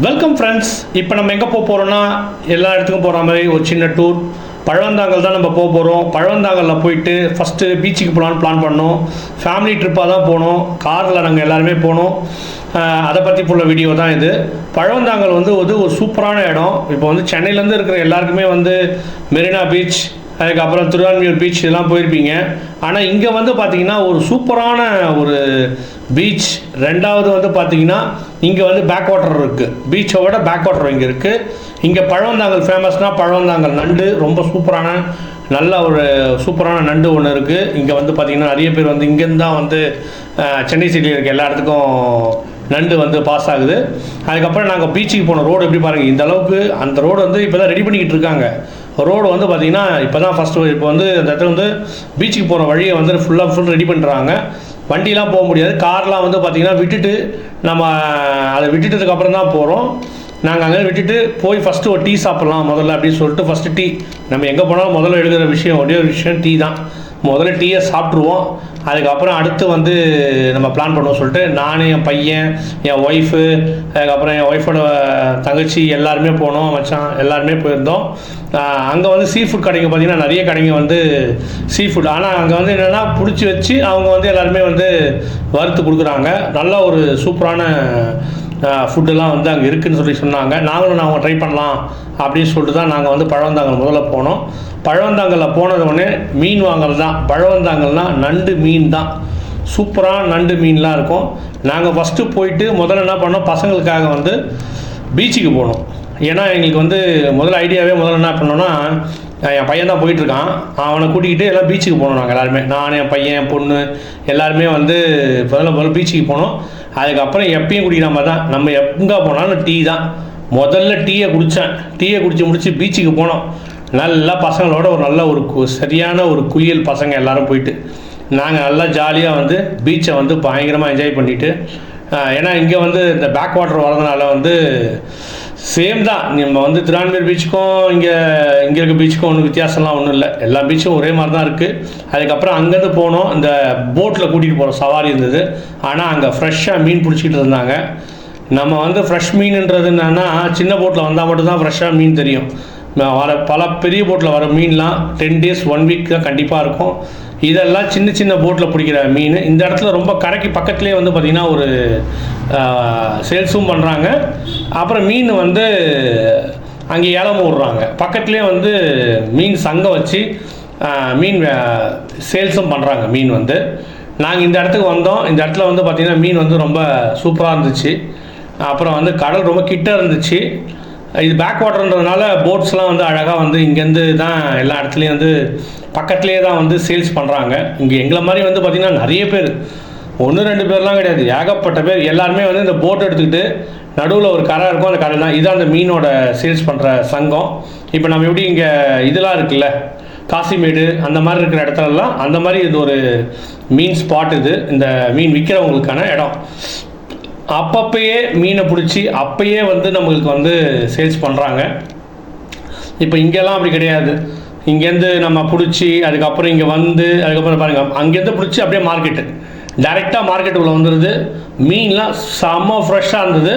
Welcome friends இப்போ நம்ம எங்கே போக போகிறோம்னா எல்லா இடத்துக்கும் போகிற மாதிரி ஒரு சின்ன டூர் பழவந்தாங்கல் தான் நம்ம போக போகிறோம் பழவந்தாங்கலில் போயிட்டு ஃபஸ்ட்டு பீச்சுக்கு போகலான்னு பிளான் பண்ணோம். ஃபேமிலி ட்ரிப்பாக தான் போனோம். காரில் நாங்கள் எல்லாருமே போனோம். அதை பற்றி உள்ள வீடியோ தான் இது. பழவந்தாங்கல் வந்து ஒரு சூப்பரான இடம். இப்போ வந்து சென்னையிலேருந்து இருக்கிற எல்லாருக்குமே வந்து மெரினா பீச் அதுக்கப்புறம் திருவான்மியூர் பீச் இதெல்லாம் போயிருப்பீங்க. ஆனால் இங்கே வந்து பார்த்தீங்கன்னா ஒரு சூப்பரான ஒரு பீச் ரெண்டாவது வந்து பார்த்தீங்கன்னா இங்கே வந்து பேக் வாட்டர் இருக்குது பீச்சை விட பேக் வாட்டர் இங்கே இருக்குது இங்கே பழவந்தாங்கல் ஃபேமஸ்னால் பழவந்தாங்கல் நண்டு ரொம்ப சூப்பரான நல்ல ஒரு சூப்பரான நண்டு ஒன்று இருக்குது இங்கே வந்து பார்த்திங்கன்னா நிறைய பேர் வந்து இங்கேருந்து தான் வந்து சென்னை சிட்டியில் இருக்க எல்லா இடத்துக்கும் நண்டு வந்து பாஸ் ஆகுது. அதுக்கப்புறம் நாங்கள் பீச்சுக்கு போன ரோடு எப்படி பாருங்கள் இந்த அளவுக்கு அந்த ரோடு வந்து இப்போ தான் ரெடி பண்ணிக்கிட்டு இருக்காங்க. ரோடு வந்து பார்த்திங்கன்னா இப்போ தான் ஃபஸ்ட்டு இப்போ வந்து அந்த இடத்துல வந்து பீச்சுக்கு போகிற வழியை வந்து ஃபுல்லாக ஃபுல் ரெடி பண்ணுறாங்க வண்டிலாம் போக முடியாது. கார்லாம் வந்து பார்த்திங்கன்னா விட்டுட்டு நம்ம அதை விட்டுட்டதுக்கப்புறம் தான் போகிறோம் நாங்கள் அங்கே விட்டுட்டு போய் ஃபஸ்ட்டு ஒரு டீ சாப்பிட்லாம் முதல்ல அப்படின்னு சொல்லிட்டு ஃபஸ்ட்டு டீ. நம்ம எங்கே போனாலும் முதல்ல எடுக்கிற விஷயம் ஒரே ஒரு விஷயம் டீ தான். முதல்ல டீயை சாப்பிட்ருவோம் அதுக்கப்புறம் அடுத்து வந்து நம்ம பிளான் பண்ணுவோம் சொல்லிட்டு நான் என் பையன் என் ஒய்ஃபு அதுக்கப்புறம் என் ஒய்ஃபோட தங்கச்சி எல்லாருமே போனோம் மச்சான் எல்லாருமே போயிருந்தோம். அங்கே வந்து சீ ஃபுட் கடைங்க பார்த்தீங்கன்னா நிறைய கடைங்க வந்து சீ ஃபுட் ஆனால் அங்கே வந்து என்னென்னா பிடிச்சி வச்சு அவங்க வந்து எல்லாருமே வந்து வறுத்து கொடுக்குறாங்க. நல்ல ஒரு சூப்பரான ஃபுட்டெல்லாம் வந்து அங்கே இருக்குதுன்னு சொல்லி சொன்னாங்க. நாங்களும் நாங்கள் ட்ரை பண்ணலாம் அப்படின்னு சொல்லிட்டு தான் நாங்கள் வந்து பழவந்தாங்கல் முதல்ல போனோம். பழவந்தாங்கலில் போனது உடனே மீன் வாங்கல் தான். பழவந்தாங்கல்னால் நண்டு மீன் தான். சூப்பரான நண்டு மீன்லாம் இருக்கும். நாங்கள் ஃபஸ்ட்டு போயிட்டு முதல்ல என்ன பண்ணோம்? பசங்களுக்காக வந்து பீச்சுக்கு போனோம். ஏன்னா எங்களுக்கு வந்து முதல்ல ஐடியாவே முதல்ல என்ன பண்ணோன்னா என் பையன் தான் போயிட்டுருக்கான் அவனை கூட்டிக்கிட்டு எல்லாம் பீச்சுக்கு போனோம் நாங்கள் எல்லாருமே. நான் என் பையன் என் பொண்ணு எல்லாருமே வந்து முதல்ல முதல்ல பீச்சுக்கு போனோம். அதுக்கப்புறம் எப்பயும் குடிக்கிற மாதிரி தான். நம்ம எங்கே போனாலும் டீ தான். முதல்ல டீயை குடித்தேன் டீயை குடிச்சு முடிச்சு பீச்சுக்கு போனோம். நல்லா பசங்களோட ஒரு நல்ல ஒரு கு- சரியான ஒரு குளியல் பசங்க எல்லாரும் போயிட்டு. நாங்கள் நல்லா ஜாலியாக வந்து பீச்சை வந்து பயங்கரமாக என்ஜாய் பண்ணிவிட்டு ஏன்னா இங்கே வந்து இந்த பேக் வாட்டர் வரதுனால வந்து சேம் தான். நம்ம வந்து திருவான்மையூர் பீச்சுக்கும் இங்கே இங்கே இருக்க பீச்சுக்கும் ஒன்றும் வித்தியாசம்லாம் ஒன்றும் இல்லை. எல்லா பீச்சும் ஒரே மாதிரி தான் இருக்குது அதுக்கப்புறம் அங்கேருந்து போனோம். இந்த போட்டில் கூட்டிகிட்டு போகிறோம் சவாரி இருந்தது. ஆனால் அங்கே ஃப்ரெஷ்ஷாக மீன் பிடிச்சிட்டு இருந்தாங்க. நம்ம வந்து ஃப்ரெஷ் மீனுன்றது என்னென்னா சின்ன போட்டில் வந்தால் மட்டும்தான் ஃப்ரெஷ்ஷாக மீன் தெரியும். வர பல பெரிய போட்டில் வர மீன்லாம் டென் டேஸ் ஒன் வீக் தான் கண்டிப்பாக இருக்கும். இதெல்லாம் சின்ன சின்ன போட்டில் பிடிக்கிற மீன். இந்த இடத்துல ரொம்ப கரைக்கு பக்கத்துலேயே வந்து பார்த்திங்கன்னா ஒரு சேல்ஸும் பண்ணுறாங்க அப்புறம் மீன் வந்து அங்கே ஏலம் விடுறாங்க பக்கத்துலேயே வந்து மீன் சங்கம் வச்சு மீன் சேல்ஸும் பண்ணுறாங்க மீன் வந்து. நாங்கள் இந்த இடத்துக்கு வந்தோம். இந்த இடத்துல வந்து பார்த்திங்கன்னா மீன் வந்து ரொம்ப சூப்பராக இருந்துச்சு. அப்புறம் வந்து கடல் ரொம்ப கிட்ட இருந்துச்சு. இது பேக் வாட்டர்ன்றதுனால போட்ஸ்லாம் வந்து அழகாக வந்து இங்கேருந்து தான் எல்லா இடத்துலையும் வந்து பக்கத்துலேயே தான் வந்து சேல்ஸ் பண்ணுறாங்க இங்கே எங்களை மாதிரி வந்து பார்த்திங்கன்னா நிறைய பேர். ஒன்று ரெண்டு பேர்லாம் கிடையாது. ஏகப்பட்ட பேர். எல்லாருமே வந்து இந்த போட் எடுத்துக்கிட்டு நடுவில் ஒரு கரை இருக்கும். அந்த கரை தான் இதுதான் அந்த மீனோட சேல்ஸ் பண்ணுற சங்கம். இப்போ நம்ம எப்படி இங்கே இதெல்லாம் இருக்குல்ல? காசிமேடு அந்த மாதிரி இருக்கிற இடத்துலலாம் அந்த மாதிரி இது ஒரு மீன் ஸ்பாட் இது. இந்த மீன் விற்கிறவங்களுக்கான இடம். அப்பப்பயே மீனை பிடிச்சி அப்பயே வந்து நம்மளுக்கு வந்து சேல்ஸ் பண்ணுறாங்க இப்போ இங்கெல்லாம் அப்படி கிடையாது. இங்கேருந்து நம்ம பிடிச்சி அதுக்கப்புறம் இங்கே வந்து அதுக்கப்புறம் பாருங்கள் அங்கேருந்து பிடிச்சி அப்படியே மார்க்கெட்டு டைரெக்டாக மார்க்கெட்டுக்குள்ளே வந்துடுது மீன்லாம் செம்ம ஃப்ரெஷ்ஷாக இருந்தது.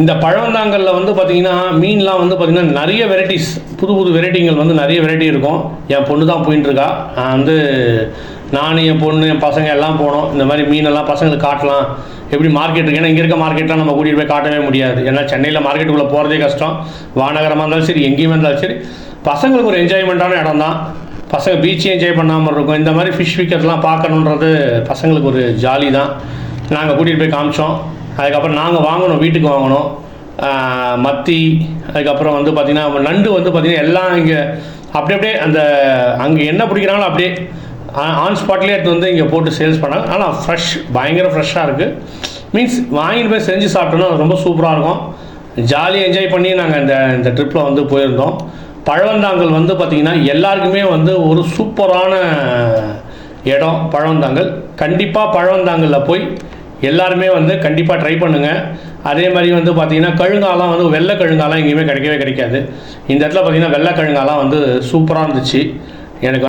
இந்த பழவந்தாங்கல்ல வந்து பார்த்திங்கன்னா மீன்லாம் வந்து பார்த்திங்கன்னா நிறைய வெரைட்டிஸ் புது புது வெரைட்டிங்கள் வந்து நிறைய வெரைட்டி இருக்கும். என் பொண்ணு தான் போயின்னு இருக்கா நான் வந்து நானும் என் பொண்ணு என் பசங்க எல்லாம் போனோம். இந்த மாதிரி மீனெல்லாம் பசங்களுக்கு காட்டலாம். எப்படி மார்க்கெட் இருக்கு? ஏன்னா இங்கே இருக்க மார்க்கெட்லாம் நம்ம கூட்டிகிட்டு போய் காட்டவே முடியாது. ஏன்னா சென்னையில் மார்க்கெட்டுக்குள்ளே போகிறதே கஷ்டம். வானகரமாக இருந்தாலும் சரி எங்கேயுமே இருந்தாலும் சரி பசங்களுக்கு ஒரு என்ஜாய்மெண்ட்டான இடம் தான். பசங்க பீச்சையும் என்ஜாய் பண்ணாமல் இருக்கும். இந்த மாதிரி ஃபிஷ் விக்கெட்லாம் பார்க்கணுன்றது பசங்களுக்கு ஒரு ஜாலி தான். நாங்கள் கூட்டிகிட்டு போய் காமிச்சோம். அதுக்கப்புறம் நாங்கள் வாங்கணும் வீட்டுக்கு வாங்கணும். மத்தி அதுக்கப்புறம் வந்து பார்த்திங்கன்னா நண்டு வந்து பார்த்திங்கன்னா எல்லாம் இங்கே அப்படியே அப்படியே அந்த அங்கே என்ன பிடிக்கிறாங்களோ அப்படியே ஆன் ஸ்பாட்லேயே எடுத்து வந்து இங்கே போட்டு சேல்ஸ் பண்ணாங்க ஆனால் ஃப்ரெஷ் பயங்கர ஃப்ரெஷ்ஷாக இருக்குது மீன்ஸ் வாங்கிட்டு போய் செஞ்சு சாப்பிட்டோன்னா அது ரொம்ப சூப்பராக இருக்கும். ஜாலியாக என்ஜாய் பண்ணி நாங்கள் இந்த இந்த ட்ரிப்பில் வந்து போயிருந்தோம். பழவந்தாங்கல் வந்து பார்த்திங்கன்னா எல்லாருக்குமே வந்து ஒரு சூப்பரான இடம் பழவந்தாங்கல். கண்டிப்பாக பழவந்தாங்கலில் போய் எல்லாருமே வந்து கண்டிப்பாக ட்ரை பண்ணுங்கள் அதே மாதிரி வந்து பார்த்திங்கன்னா கழுங்காலாம் வந்து வெள்ளை கழுங்காலாம் எங்கேயுமே கிடைக்கவே கிடைக்காது. இந்த இடத்துல பார்த்தீங்கன்னா வெள்ளை கழுங்காலாம் வந்து சூப்பராக இருந்துச்சு. எனக்கு